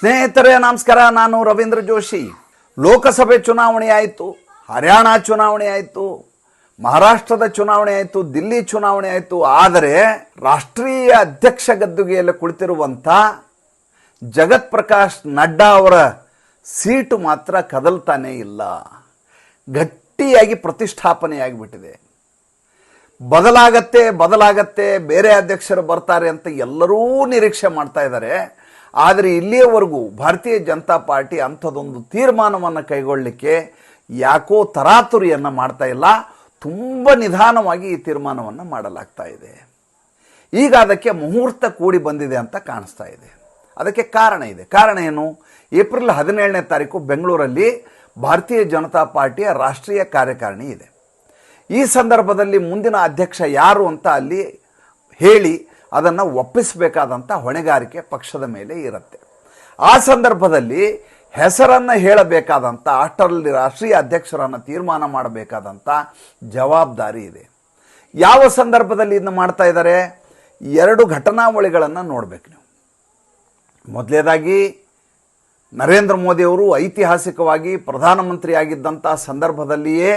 ಸ್ನೇಹಿತರೇ, ನಮಸ್ಕಾರ. ನಾನು ರವೀಂದ್ರ ಜೋಶಿ. ಲೋಕಸಭೆ ಚುನಾವಣೆ ಆಯಿತು, ಹರಿಯಾಣ ಚುನಾವಣೆ ಆಯಿತು, ಮಹಾರಾಷ್ಟ್ರದ ಚುನಾವಣೆ ಆಯಿತು, ದಿಲ್ಲಿ ಚುನಾವಣೆ ಆಯಿತು. ಆದರೆ ರಾಷ್ಟ್ರೀಯ ಅಧ್ಯಕ್ಷ ಗದ್ದುಗೆಯಲ್ಲಿ ಕುಳಿತಿರುವಂಥ ಜಗತ್ ಪ್ರಕಾಶ್ ನಡ್ಡಾ ಅವರ ಸೀಟು ಮಾತ್ರ ಕದಲ್ತಾನೇ ಇಲ್ಲ. ಗಟ್ಟಿಯಾಗಿ ಪ್ರತಿಷ್ಠಾಪನೆಯಾಗಿಬಿಟ್ಟಿದೆ. ಬದಲಾಗತ್ತೆ ಬದಲಾಗತ್ತೆ, ಬೇರೆ ಅಧ್ಯಕ್ಷರು ಬರ್ತಾರೆ ಅಂತ ಎಲ್ಲರೂ ನಿರೀಕ್ಷೆ ಮಾಡ್ತಾ ಇದ್ದಾರೆ. ಆದರೆ ಇಲ್ಲಿಯವರೆಗೂ ಭಾರತೀಯ ಜನತಾ ಪಾರ್ಟಿ ಅಂಥದ್ದೊಂದು ತೀರ್ಮಾನವನ್ನು ಕೈಗೊಳ್ಳಲಿಕ್ಕೆ ಯಾಕೋ ತರಾತುರಿಯನ್ನು ಮಾಡ್ತಾ ಇಲ್ಲ. ತುಂಬ ನಿಧಾನವಾಗಿ ಈ ತೀರ್ಮಾನವನ್ನು ಮಾಡಲಾಗ್ತಾ ಇದೆ. ಈಗ ಅದಕ್ಕೆ ಮುಹೂರ್ತ ಕೂಡಿ ಬಂದಿದೆ ಅಂತ ಕಾಣಿಸ್ತಾ ಇದೆ. ಅದಕ್ಕೆ ಕಾರಣ ಇದೆ. ಕಾರಣ ಏನು? ಏಪ್ರಿಲ್ ಹದಿನೇಳನೇ ತಾರೀಕು ಬೆಂಗಳೂರಲ್ಲಿ ಭಾರತೀಯ ಜನತಾ ಪಾರ್ಟಿಯ ರಾಷ್ಟ್ರೀಯ ಕಾರ್ಯಕಾರಿಣಿ ಇದೆ. ಈ ಸಂದರ್ಭದಲ್ಲಿ ಮುಂದಿನ ಅಧ್ಯಕ್ಷ ಯಾರು ಅಂತ ಅಲ್ಲಿ ಹೇಳಿ ಅದನ್ನು ಒಪ್ಪಿಸಬೇಕಾದಂಥ ಹೊಣೆಗಾರಿಕೆ ಪಕ್ಷದ ಮೇಲೆ ಇರುತ್ತೆ. ಆ ಸಂದರ್ಭದಲ್ಲಿ ಹೆಸರನ್ನು ಹೇಳಬೇಕಾದಂಥ ಅಷ್ಟರಲ್ಲಿ ರಾಷ್ಟ್ರೀಯ ಅಧ್ಯಕ್ಷರನ್ನು ತೀರ್ಮಾನ ಮಾಡಬೇಕಾದಂಥ ಜವಾಬ್ದಾರಿ ಇದೆ. ಯಾವ ಸಂದರ್ಭದಲ್ಲಿ ಇದನ್ನು ಮಾಡ್ತಾ ಇದ್ದಾರೆ ಎರಡು ಘಟನಾವಳಿಗಳನ್ನು ನೋಡಬೇಕು ನೀವು. ಮೊದಲೇದಾಗಿ ನರೇಂದ್ರ ಮೋದಿಯವರು ಐತಿಹಾಸಿಕವಾಗಿ ಪ್ರಧಾನಮಂತ್ರಿಯಾಗಿದ್ದಂಥ ಸಂದರ್ಭದಲ್ಲಿಯೇ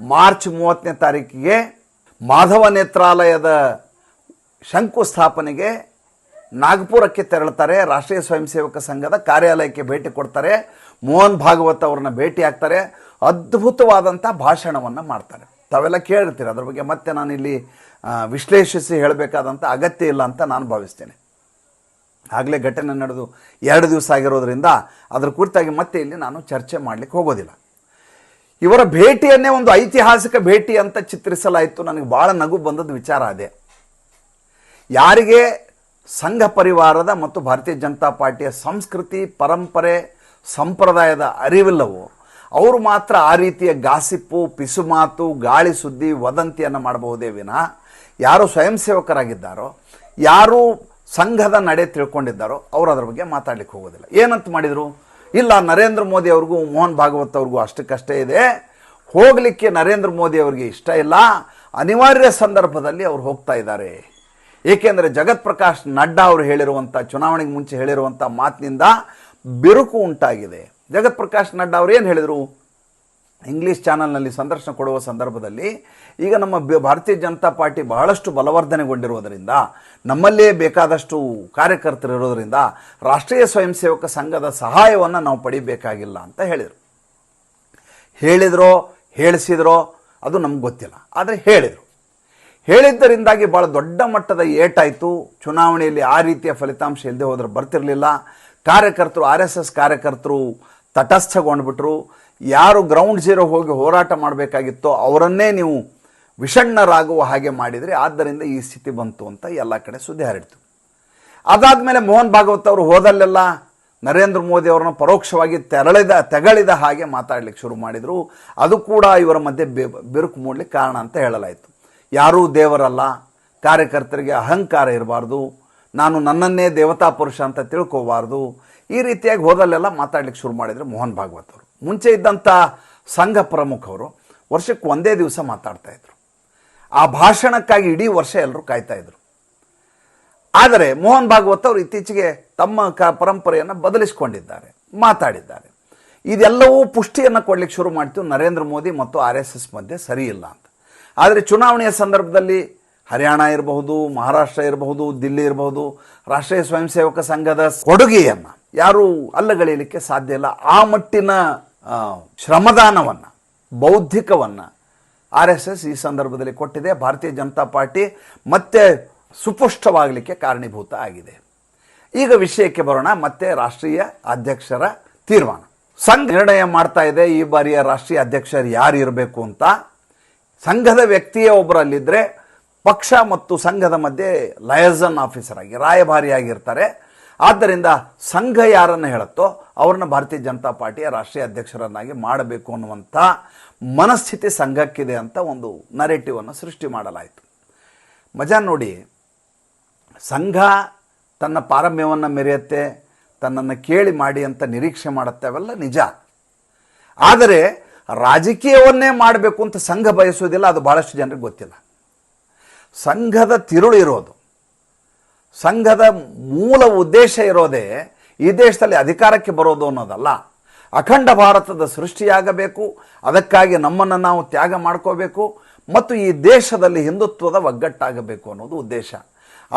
ಮಾರ್ಚ್ ಮೂವತ್ತನೇ ತಾರೀಕಿಗೆ ಮಾಧವ ನೇತ್ರಾಲಯದ ಶಂಕುಸ್ಥಾಪನೆಗೆ ನಾಗ್ಪುರಕ್ಕೆ ತೆರಳುತ್ತಾರೆ. ರಾಷ್ಟ್ರೀಯ ಸ್ವಯಂ ಸೇವಕ ಸಂಘದ ಕಾರ್ಯಾಲಯಕ್ಕೆ ಭೇಟಿ ಕೊಡ್ತಾರೆ. ಮೋಹನ್ ಭಾಗವತ್ ಅವ್ರನ್ನ ಭೇಟಿ ಆಗ್ತಾರೆ. ಅದ್ಭುತವಾದಂಥ ಭಾಷಣವನ್ನು ಮಾಡ್ತಾರೆ. ತಾವೆಲ್ಲ ಕೇಳಿರ್ತೀರಿ. ಅದ್ರ ಬಗ್ಗೆ ಮತ್ತೆ ನಾನು ಇಲ್ಲಿ ವಿಶ್ಲೇಷಿಸಿ ಹೇಳಬೇಕಾದಂಥ ಅಗತ್ಯ ಇಲ್ಲ ಅಂತ ನಾನು ಭಾವಿಸ್ತೇನೆ. ಆಗಲೇ ಘಟನೆ ನಡೆದು ಎರಡು ದಿವಸ ಆಗಿರೋದ್ರಿಂದ ಅದರ ಕುರಿತಾಗಿ ಮತ್ತೆ ಇಲ್ಲಿ ನಾನು ಚರ್ಚೆ ಮಾಡಲಿಕ್ಕೆ ಹೋಗೋದಿಲ್ಲ. ಇವರ ಭೇಟಿಯನ್ನೇ ಒಂದು ಐತಿಹಾಸಿಕ ಭೇಟಿ ಅಂತ ಚಿತ್ರಿಸಲಾಯಿತು. ನನಗೆ ಭಾಳ ನಗು ಬಂದದ್ದು ವಿಚಾರ ಅದೇ. ಯಾರಿಗೆ ಸಂಘ ಪರಿವಾರದ ಮತ್ತು ಭಾರತೀಯ ಜನತಾ ಪಾರ್ಟಿಯ ಸಂಸ್ಕೃತಿ, ಪರಂಪರೆ, ಸಂಪ್ರದಾಯದ ಅರಿವಿಲ್ಲವೋ, ಅವರು ಮಾತ್ರ ಆ ರೀತಿಯ ಗಾಸಿಪ್ಪು ಪಿಸುಮಾತು ಗಾಳಿ ಸುದ್ದಿ, ವದಂತಿಯನ್ನು ಮಾಡಬಹುದೇ ವಿನ ಯಾರು ಸ್ವಯಂ ಸೇವಕರಾಗಿದ್ದಾರೋ, ಯಾರು ಸಂಘದ ನಡೆ ತಿಳ್ಕೊಂಡಿದ್ದಾರೋ, ಅವರು ಅದರ ಬಗ್ಗೆ ಮಾತಾಡ್ಲಿಕ್ಕೆ ಹೋಗೋದಿಲ್ಲ. ಏನಂತ ಮಾಡಿದರು? ಇಲ್ಲ, ನರೇಂದ್ರ ಮೋದಿ ಅವ್ರಿಗೂ, ಮೋಹನ್ ಭಾಗವತ್ ಅವ್ರಿಗೂ ಅಷ್ಟಕ್ಕಷ್ಟೇ ಇದೆ. ಹೋಗಲಿಕ್ಕೆ ನರೇಂದ್ರ ಮೋದಿ ಅವರಿಗೆ ಇಷ್ಟ ಇಲ್ಲ. ಅನಿವಾರ್ಯ ಸಂದರ್ಭದಲ್ಲಿ ಅವ್ರು ಹೋಗ್ತಾ ಇದ್ದಾರೆ. ಏಕೆಂದರೆ ಜಗತ್ ಪ್ರಕಾಶ್ ನಡ್ಡಾ ಅವರು ಹೇಳಿರುವಂಥ ಚುನಾವಣೆಗೆ ಮುಂಚೆ ಹೇಳಿರುವಂಥ ಮಾತಿನಿಂದ ಬಿರುಕು ಉಂಟಾಗಿದೆ. ಜಗತ್ ಪ್ರಕಾಶ್ ನಡ್ಡಾ ಅವರು ಏನು ಹೇಳಿದರು? ಇಂಗ್ಲೀಷ್ ಚಾನಲ್ನಲ್ಲಿ ಸಂದರ್ಶನ ಕೊಡುವ ಸಂದರ್ಭದಲ್ಲಿ, ಈಗ ನಮ್ಮ ಭಾರತೀಯ ಜನತಾ ಪಾರ್ಟಿ ಬಹಳಷ್ಟು ಬಲವರ್ಧನೆಗೊಂಡಿರುವುದರಿಂದ, ನಮ್ಮಲ್ಲೇ ಬೇಕಾದಷ್ಟು ಕಾರ್ಯಕರ್ತರು ಇರೋದರಿಂದ, ರಾಷ್ಟ್ರೀಯ ಸ್ವಯಂ ಸೇವಕ ಸಂಘದ ಸಹಾಯವನ್ನು ನಾವು ಪಡಿಬೇಕಾಗಿಲ್ಲ ಅಂತ ಹೇಳಿದರು. ಹೇಳಿದ್ರೋ, ಹೇಳಿಸಿದ್ರೋ, ಅದು ನಮ್ಗೆ ಗೊತ್ತಿಲ್ಲ. ಆದರೆ ಹೇಳಿದರು. ಹೇಳಿದ್ದರಿಂದಾಗಿ ಭಾಳ ದೊಡ್ಡ ಮಟ್ಟದ ಏಟಾಯಿತು. ಚುನಾವಣೆಯಲ್ಲಿ ಆ ರೀತಿಯ ಫಲಿತಾಂಶ ಇಲ್ಲದೆ ಹೋದ್ರೆ ಬರ್ತಿರಲಿಲ್ಲ. ಕಾರ್ಯಕರ್ತರು, ಆರ್ ಎಸ್ ಎಸ್ ಕಾರ್ಯಕರ್ತರು ತಟಸ್ಥಗೊಂಡ್ಬಿಟ್ರು. ಯಾರು ಗ್ರೌಂಡ್ ಜೀರೋ ಹೋಗಿ ಹೋರಾಟ ಮಾಡಬೇಕಾಗಿತ್ತೋ ಅವರನ್ನೇ ನೀವು ವಿಷಣ್ಣರಾಗುವ ಹಾಗೆ ಮಾಡಿದರೆ ಆದ್ದರಿಂದ ಈ ಸ್ಥಿತಿ ಬಂತು ಅಂತ ಎಲ್ಲ ಕಡೆ ಸುದ್ದಿ ಹರಡಿತು. ಅದಾದಮೇಲೆ ಮೋಹನ್ ಭಾಗವತ್ ಅವರು ಹೋದಲ್ಲೆಲ್ಲ ನರೇಂದ್ರ ಮೋದಿ ಅವರನ್ನು ಪರೋಕ್ಷವಾಗಿ ತೆರಳಿದ, ತೆಗಳಿದ ಹಾಗೆ ಮಾತಾಡಲಿಕ್ಕೆ ಶುರು ಮಾಡಿದರು. ಅದು ಕೂಡ ಇವರ ಮಧ್ಯೆ ಬಿರುಕು ಮೂಡಲಿಕ್ಕೆ ಕಾರಣ ಅಂತ ಹೇಳಲಾಯಿತು. ಯಾರೂ ದೇವರಲ್ಲ, ಕಾರ್ಯಕರ್ತರಿಗೆ ಅಹಂಕಾರ ಇರಬಾರ್ದು, ನಾನು ನನ್ನನ್ನೇ ದೇವತಾ ಪುರುಷ ಅಂತ ತಿಳ್ಕೋಬಾರ್ದು. ಈ ರೀತಿಯಾಗಿ ಹೋದಲ್ಲೆಲ್ಲ ಮಾತಾಡ್ಲಿಕ್ಕೆ ಶುರು ಮಾಡಿದರೆ ಮೋಹನ್ ಭಾಗವತ್ ಅವರು. ಮುಂಚೆ ಇದ್ದಂಥ ಸಂಘ ಪ್ರಮುಖರು ವರ್ಷಕ್ಕೆ ಒಂದೇ ದಿವಸ ಮಾತಾಡ್ತಾ ಇದ್ರು. ಆ ಭಾಷಣಕ್ಕಾಗಿ ಇಡೀ ವರ್ಷ ಎಲ್ಲರೂ ಕಾಯ್ತಾ ಇದ್ರು. ಆದರೆ ಮೋಹನ್ ಭಾಗವತ್ ಅವರು ಇತ್ತೀಚೆಗೆ ತಮ್ಮ ಕ ಪರಂಪರೆಯನ್ನು ಬದಲಿಸಿಕೊಂಡಿದ್ದಾರೆ, ಮಾತಾಡಿದ್ದಾರೆ. ಇದೆಲ್ಲವೂ ಪುಷ್ಟಿಯನ್ನು ಕೊಡ್ಲಿಕ್ಕೆ ಶುರು ಮಾಡ್ತೀವಿ ನರೇಂದ್ರ ಮೋದಿ ಮತ್ತು ಆರ್ ಎಸ್ ಎಸ್ ಮಧ್ಯೆ ಸರಿ ಇಲ್ಲ ಅಂತ. ಆದರೆ ಚುನಾವಣೆಯ ಸಂದರ್ಭದಲ್ಲಿ ಹರಿಯಾಣ ಇರಬಹುದು, ಮಹಾರಾಷ್ಟ್ರ ಇರಬಹುದು, ದಿಲ್ಲಿ ಇರಬಹುದು, ರಾಷ್ಟ್ರೀಯ ಸ್ವಯಂ ಸೇವಕ ಸಂಘದ ಕೊಡುಗೆಯನ್ನು ಯಾರೂ ಅಲ್ಲಗಳೆಯಲಿಕ್ಕೆ ಸಾಧ್ಯ ಇಲ್ಲ. ಆ ಮಟ್ಟಿನ ಶ್ರಮದಾನವನ್ನು, ಬೌದ್ಧಿಕವನ್ನು ಆರ್ ಎಸ್ ಎಸ್ ಈ ಸಂದರ್ಭದಲ್ಲಿ ಕೊಟ್ಟಿದೆ. ಭಾರತೀಯ ಜನತಾ ಪಾರ್ಟಿ ಮತ್ತೆ ಸುಪುಷ್ಟವಾಗಲಿಕ್ಕೆ ಕಾರಣೀಭೂತ ಆಗಿದೆ. ಈಗ ವಿಷಯಕ್ಕೆ ಬರೋಣ. ಮತ್ತೆ ರಾಷ್ಟ್ರೀಯ ಅಧ್ಯಕ್ಷರ ತೀರ್ಮಾನ. ಸಂಘ ನಿರ್ಣಯ ಮಾಡ್ತಾ ಇದೆ. ಈ ಬಾರಿಯ ರಾಷ್ಟ್ರೀಯ ಅಧ್ಯಕ್ಷರು ಯಾರು ಇರಬೇಕು ಅಂತ ಸಂಘದ ವ್ಯಕ್ತಿಯ ಒಬ್ಬರಲ್ಲಿದ್ದರೆ ಪಕ್ಷ ಮತ್ತು ಸಂಘದ ಮಧ್ಯೆ ಲಯಸನ್ ಆಫೀಸರ್ ಆಗಿ, ರಾಯಭಾರಿಯಾಗಿರ್ತಾರೆ. ಆದ್ದರಿಂದ ಸಂಘ ಯಾರನ್ನು ಹೇಳುತ್ತೋ ಅವ್ರನ್ನ ಭಾರತೀಯ ಜನತಾ ಪಾರ್ಟಿಯ ರಾಷ್ಟ್ರೀಯ ಅಧ್ಯಕ್ಷರನ್ನಾಗಿ ಮಾಡಬೇಕು ಅನ್ನುವಂಥ ಮನಸ್ಥಿತಿ ಸಂಘಕ್ಕಿದೆ ಅಂತ ಒಂದು ನರೇಟಿವನ್ನು ಸೃಷ್ಟಿ ಮಾಡಲಾಯಿತು. ಮಜಾ ನೋಡಿ, ಸಂಘ ತನ್ನ ಪಾರಮ್ಯವನ್ನು ಮೆರೆಯುತ್ತೆ, ತನ್ನನ್ನು ಕೇಳಿ ಮಾಡಿ ಅಂತ ನಿರೀಕ್ಷೆ ಮಾಡುತ್ತೆ ಅವೆಲ್ಲ ನಿಜ. ಆದರೆ ರಾಜಕೀಯವನ್ನೇ ಮಾಡಬೇಕು ಅಂತ ಸಂಘ ಬಯಸುವುದಿಲ್ಲ, ಅದು ಭಾಳಷ್ಟು ಜನರಿಗೆ ಗೊತ್ತಿಲ್ಲ. ಸಂಘದ ತಿರುಳು ಇರೋದು, ಸಂಘದ ಮೂಲ ಉದ್ದೇಶ ಇರೋದೇ ಈ ದೇಶದಲ್ಲಿ ಅಧಿಕಾರಕ್ಕೆ ಬರೋದು ಅನ್ನೋದಲ್ಲ. ಅಖಂಡ ಭಾರತದ ಸೃಷ್ಟಿಯಾಗಬೇಕು, ಅದಕ್ಕಾಗಿ ನಮ್ಮನ್ನು ನಾವು ತ್ಯಾಗ ಮಾಡ್ಕೋಬೇಕು, ಮತ್ತು ಈ ದೇಶದಲ್ಲಿ ಹಿಂದುತ್ವದ ಒಗ್ಗಟ್ಟಾಗಬೇಕು ಅನ್ನೋದು ಉದ್ದೇಶ.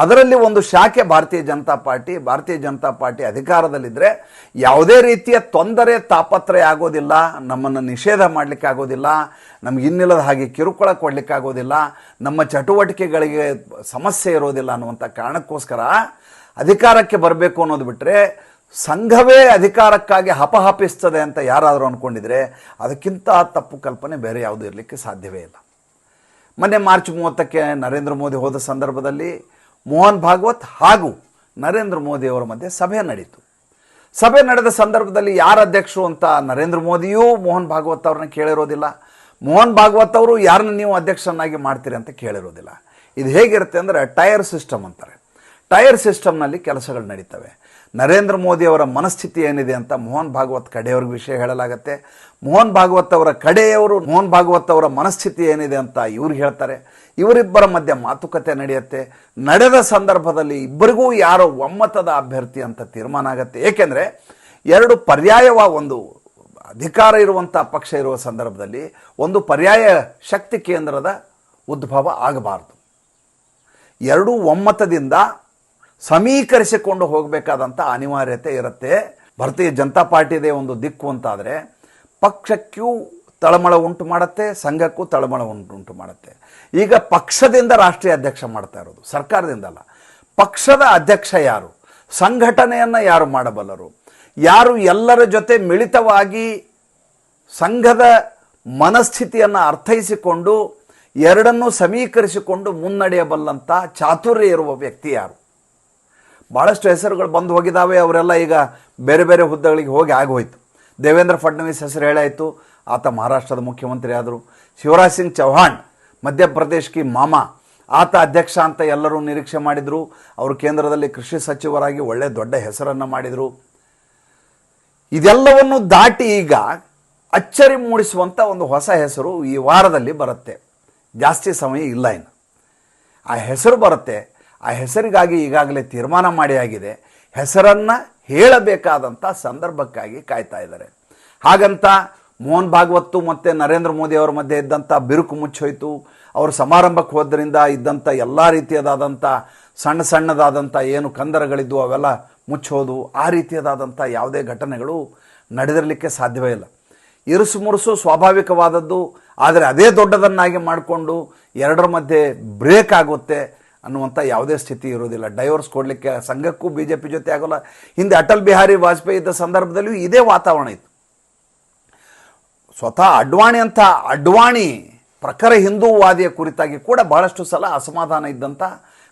ಅದರಲ್ಲಿ ಒಂದು ಶಾಖೆ ಭಾರತೀಯ ಜನತಾ ಪಾರ್ಟಿ, ಭಾರತೀಯ ಜನತಾ ಪಾರ್ಟಿ ಅಧಿಕಾರದಲ್ಲಿದ್ದರೆ ಯಾವುದೇ ರೀತಿಯ ತೊಂದರೆ ತಾಪತ್ರಯ ಆಗೋದಿಲ್ಲ, ನಮ್ಮನ್ನು ನಿಷೇಧ ಮಾಡಲಿಕ್ಕೆ ಆಗೋದಿಲ್ಲ, ನಮ್ಗೆ ಇನ್ನಿಲ್ಲದ ಹಾಗೆ ಕಿರುಕುಳ ಕೊಡಲಿಕ್ಕೆ ಆಗೋದಿಲ್ಲ, ನಮ್ಮ ಚಟುವಟಿಕೆಗಳಿಗೆ ಸಮಸ್ಯೆ ಇರೋದಿಲ್ಲ ಅನ್ನುವಂಥ ಕಾರಣಕ್ಕೋಸ್ಕರ ಅಧಿಕಾರಕ್ಕೆ ಬರಬೇಕು ಅನ್ನೋದು ಬಿಟ್ಟರೆ ಸಂಘವೇ ಅಧಿಕಾರಕ್ಕಾಗಿ ಹಪಹಪಿಸ್ತದೆ ಅಂತ ಯಾರಾದರೂ ಅಂದ್ಕೊಂಡಿದ್ರೆ ಅದಕ್ಕಿಂತ ತಪ್ಪು ಕಲ್ಪನೆ ಬೇರೆ ಯಾವುದೂ ಇರಲಿಕ್ಕೆ ಸಾಧ್ಯವೇ ಇಲ್ಲ. ಮೊನ್ನೆ ಮಾರ್ಚ್ ಮೂವತ್ತಕ್ಕೆ ನರೇಂದ್ರ ಮೋದಿ ಹೋದ ಸಂದರ್ಭದಲ್ಲಿ ಮೋಹನ್ ಭಾಗವತ್ ಹಾಗೂ ನರೇಂದ್ರ ಮೋದಿ ಅವರ ಮಧ್ಯೆ ಸಭೆ ನಡೆಯಿತು ಸಭೆ ನಡೆದ ಸಂದರ್ಭದಲ್ಲಿ ಯಾರ ಅಧ್ಯಕ್ಷರು ಅಂತ ನರೇಂದ್ರ ಮೋದಿಯೂ ಮೋಹನ್ ಭಾಗವತ್ ಅವ್ರನ್ನ ಕೇಳಿರೋದಿಲ್ಲ. ಮೋಹನ್ ಭಾಗವತ್ ಅವರು ಯಾರನ್ನ ನೀವು ಅಧ್ಯಕ್ಷರನ್ನಾಗಿ ಮಾಡ್ತೀರಿ ಅಂತ ಕೇಳಿರೋದಿಲ್ಲ. ಇದು ಹೇಗಿರುತ್ತೆ ಅಂದರೆ ಟೈರ್ ಸಿಸ್ಟಮ್ ಅಂತಾರೆ. ಟೈರ್ ಸಿಸ್ಟಮ್ನಲ್ಲಿ ಕೆಲಸಗಳು ನಡೀತವೆ. ನರೇಂದ್ರ ಮೋದಿ ಅವರ ಮನಸ್ಥಿತಿ ಏನಿದೆ ಅಂತ ಮೋಹನ್ ಭಾಗವತ್ ಕಡೆಯವ್ರಿಗೆ ವಿಷಯ ಹೇಳಲಾಗತ್ತೆ. ಮೋಹನ್ ಭಾಗವತ್ ಅವರ ಕಡೆಯವರು ಮೋಹನ್ ಭಾಗವತ್ ಅವರ ಮನಸ್ಥಿತಿ ಏನಿದೆ ಅಂತ ಇವ್ರು ಹೇಳ್ತಾರೆ. ಇವರಿಬ್ಬರ ಮಧ್ಯೆ ಮಾತುಕತೆ ನಡೆಯುತ್ತೆ. ನಡೆದ ಸಂದರ್ಭದಲ್ಲಿ ಇಬ್ಬರಿಗೂ ಯಾರೋ ಒಮ್ಮತದ ಅಭ್ಯರ್ಥಿ ಅಂತ ತೀರ್ಮಾನ ಆಗತ್ತೆ. ಏಕೆಂದರೆ ಎರಡು ಪರ್ಯಾಯವ ಒಂದು ಅಧಿಕಾರ ಇರುವಂಥ ಪಕ್ಷ ಇರುವ ಸಂದರ್ಭದಲ್ಲಿ ಒಂದು ಪರ್ಯಾಯ ಶಕ್ತಿ ಕೇಂದ್ರದ ಉದ್ಭವ ಆಗಬಾರ್ದು. ಎರಡೂ ಒಮ್ಮತದಿಂದ ಸಮೀಕರಿಸಿಕೊಂಡು ಹೋಗಬೇಕಾದಂಥ ಅನಿವಾರ್ಯತೆ ಇರುತ್ತೆ. ಭಾರತೀಯ ಜನತಾ ಪಾರ್ಟಿದೇ ಒಂದು ದಿಕ್ಕು ಅಂತಾದರೆ ಪಕ್ಷಕ್ಕೂ ತಳಮಳ ಉಂಟು ಮಾಡುತ್ತೆ, ಸಂಘಕ್ಕೂ ತಳಮಳ ಉಂಟು ಉಂಟು ಮಾಡುತ್ತೆ. ಈಗ ಪಕ್ಷದಿಂದ ರಾಷ್ಟ್ರೀಯ ಅಧ್ಯಕ್ಷ ಮಾಡ್ತಾ ಇರೋದು ಸರ್ಕಾರದಿಂದ ಅಲ್ಲ ಪಕ್ಷದ ಅಧ್ಯಕ್ಷ ಯಾರು? ಸಂಘಟನೆಯನ್ನು ಯಾರು ಮಾಡಬಲ್ಲರು? ಯಾರು ಎಲ್ಲರ ಜೊತೆ ಮಿಳಿತವಾಗಿ ಸಂಘದ ಮನಸ್ಥಿತಿಯನ್ನು ಅರ್ಥೈಸಿಕೊಂಡು ಎರಡನ್ನೂ ಸಮೀಕರಿಸಿಕೊಂಡು ಮುನ್ನಡೆಯಬಲ್ಲಂಥ ಚಾತುರ್ಯ ಇರುವ ವ್ಯಕ್ತಿ ಯಾರು? ಭಾಳಷ್ಟು ಹೆಸರುಗಳು ಬಂದು ಹೋಗಿದ್ದಾವೆ ಅವರೆಲ್ಲ ಈಗ ಬೇರೆ ಬೇರೆ ಹುದ್ದೆಗಳಿಗೆ ಹೋಗಿ ಆಗೋಯ್ತು. ದೇವೇಂದ್ರ ಫಡ್ನವೀಸ್ ಹೆಸರು ಹೇಳಾಯಿತು, ಆತ ಮಹಾರಾಷ್ಟ್ರದ ಮುಖ್ಯಮಂತ್ರಿ ಆದರು ಶಿವರಾಜ್ ಸಿಂಗ್ ಚೌಹಾಣ್ ಮಧ್ಯಪ್ರದೇಶ್ಗೆ ಮಾಮ, ಆತ ಅಧ್ಯಕ್ಷ ಅಂತ ಎಲ್ಲರೂ ನಿರೀಕ್ಷೆ ಮಾಡಿದರು. ಅವರು ಕೇಂದ್ರದಲ್ಲಿ ಕೃಷಿ ಸಚಿವರಾಗಿ ಒಳ್ಳೆ ದೊಡ್ಡ ಹೆಸರನ್ನು ಮಾಡಿದರು. ಇದೆಲ್ಲವನ್ನು ದಾಟಿ ಈಗ ಅಚ್ಚರಿ ಮೂಡಿಸುವಂಥ ಒಂದು ಹೊಸ ಹೆಸರು ಈ ವಾರದಲ್ಲಿ ಬರುತ್ತೆ. ಜಾಸ್ತಿ ಸಮಯ ಇಲ್ಲ ಇನ್ನು. ಆ ಹೆಸರು ಬರುತ್ತೆ ಆ ಹೆಸರಿಗಾಗಿ ಈಗಾಗಲೇ ತೀರ್ಮಾನ ಮಾಡಿ ಆಗಿದೆ. ಹೆಸರನ್ನು ಹೇಳಬೇಕಾದಂಥ ಸಂದರ್ಭಕ್ಕಾಗಿ ಕಾಯ್ತಾ ಇದ್ದಾರೆ. ಹಾಗಂತ ಮೋಹನ್ ಭಾಗವತ್ತು ಮತ್ತು ನರೇಂದ್ರ ಮೋದಿ ಅವರ ಮಧ್ಯೆ ಇದ್ದಂಥ ಬಿರುಕು ಮುಚ್ಚೋಯ್ತು. ಅವರು ಸಮಾರಂಭಕ್ಕೆ ಹೋದ್ರಿಂದ ಇದ್ದಂಥ ಎಲ್ಲ ರೀತಿಯದಾದಂಥ ಸಣ್ಣ ಸಣ್ಣದಾದಂಥ ಏನು ಕಂದರಗಳಿದ್ವು ಅವೆಲ್ಲ ಮುಚ್ಚೋದು, ಆ ರೀತಿಯದಾದಂಥ ಯಾವುದೇ ಘಟನೆಗಳು ನಡೆದಿರಲಿಕ್ಕೆ ಸಾಧ್ಯವೇ ಇಲ್ಲ. ಇರುಸು ಮುರುಸು ಸ್ವಾಭಾವಿಕವಾದದ್ದು, ಆದರೆ ಅದೇ ದೊಡ್ಡದನ್ನಾಗಿ ಮಾಡಿಕೊಂಡು ಎರಡರ ಮಧ್ಯೆ ಬ್ರೇಕ್ ಆಗುತ್ತೆ. ಅನ್ನುವಂಥ ಯಾವುದೇ ಸ್ಥಿತಿ ಇರೋದಿಲ್ಲ ಡೈವರ್ಸ್ ಕೊಡಲಿಕ್ಕೆ ಸಂಘಕ್ಕೂ ಬಿ ಜೆ ಪಿ ಜೊತೆ ಆಗೋಲ್ಲ. ಹಿಂದೆ ಅಟಲ್ ಬಿಹಾರಿ ವಾಜಪೇಯಿ ಇದ್ದ ಸಂದರ್ಭದಲ್ಲಿಯೂ ಇದೇ ವಾತಾವರಣ ಇತ್ತು. ಸ್ವತಃ ಅಡ್ವಾಣಿ ಅಂತ ಅಡ್ವಾಣಿ ಪ್ರಖರ ಹಿಂದೂವಾದಿಯ ಕುರಿತಾಗಿ ಕೂಡ ಬಹಳಷ್ಟು ಸಲ ಅಸಮಾಧಾನ ಇದ್ದಂಥ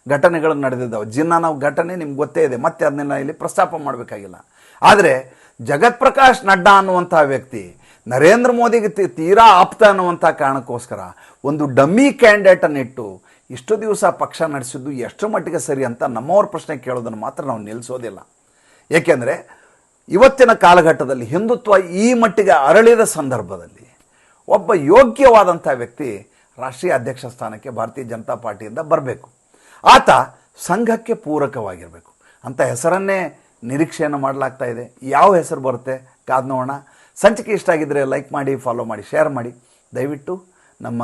ಘಟನೆಗಳು ನಡೆದಿದ್ದಾವೆ. ಜಿನ್ನ ಘಟನೆ ನಿಮ್ಗೆ ಗೊತ್ತೇ ಇದೆ. ಮತ್ತೆ ಅದನ್ನೆಲ್ಲ ಇಲ್ಲಿ ಪ್ರಸ್ತಾಪ ಮಾಡಬೇಕಾಗಿಲ್ಲ. ಆದರೆ ಜಗತ್ ಪ್ರಕಾಶ್ ನಡ್ಡಾ ಅನ್ನುವಂಥ ವ್ಯಕ್ತಿ ನರೇಂದ್ರ ಮೋದಿಗೆ ತೀರಾ ಆಪ್ತ ಅನ್ನುವಂಥ ಕಾರಣಕ್ಕೋಸ್ಕರ ಒಂದು ಡಮ್ಮಿ ಕ್ಯಾಂಡಿಡೇಟನ್ನು ಇಟ್ಟು ಇಷ್ಟು ದಿವಸ ಪಕ್ಷ ನಡೆಸಿದ್ದು ಎಷ್ಟು ಮಟ್ಟಿಗೆ ಸರಿ ಅಂತ ನಮ್ಮವ್ರ ಪ್ರಶ್ನೆ ಕೇಳೋದನ್ನು ಮಾತ್ರ ನಾವು ನಿಲ್ಲಿಸೋದಿಲ್ಲ. ಏಕೆಂದರೆ ಇವತ್ತಿನ ಕಾಲಘಟ್ಟದಲ್ಲಿ ಹಿಂದುತ್ವ ಈ ಮಟ್ಟಿಗೆ ಅರಳಿದ ಸಂದರ್ಭದಲ್ಲಿ ಒಬ್ಬ ಯೋಗ್ಯವಾದಂಥ ವ್ಯಕ್ತಿ ರಾಷ್ಟ್ರೀಯ ಅಧ್ಯಕ್ಷ ಸ್ಥಾನಕ್ಕೆ ಭಾರತೀಯ ಜನತಾ ಪಾರ್ಟಿಯಿಂದ ಬರಬೇಕು. ಆತ ಸಂಘಕ್ಕೆ ಪೂರಕವಾಗಿರಬೇಕು. ಅಂತ ಹೆಸರನ್ನೇ ನಿರೀಕ್ಷೆಯನ್ನು ಮಾಡಲಾಗ್ತಾ ಇದೆ. ಯಾವ ಹೆಸರು ಬರುತ್ತೆ? ಕಾದ್ ನೋಡೋಣ. ಸಂಚಿಕೆ ಇಷ್ಟ ಆಗಿದ್ದರೆ ಲೈಕ್ ಮಾಡಿ ಫಾಲೋ ಮಾಡಿ ಶೇರ್ ಮಾಡಿ. ದಯವಿಟ್ಟು ನಮ್ಮ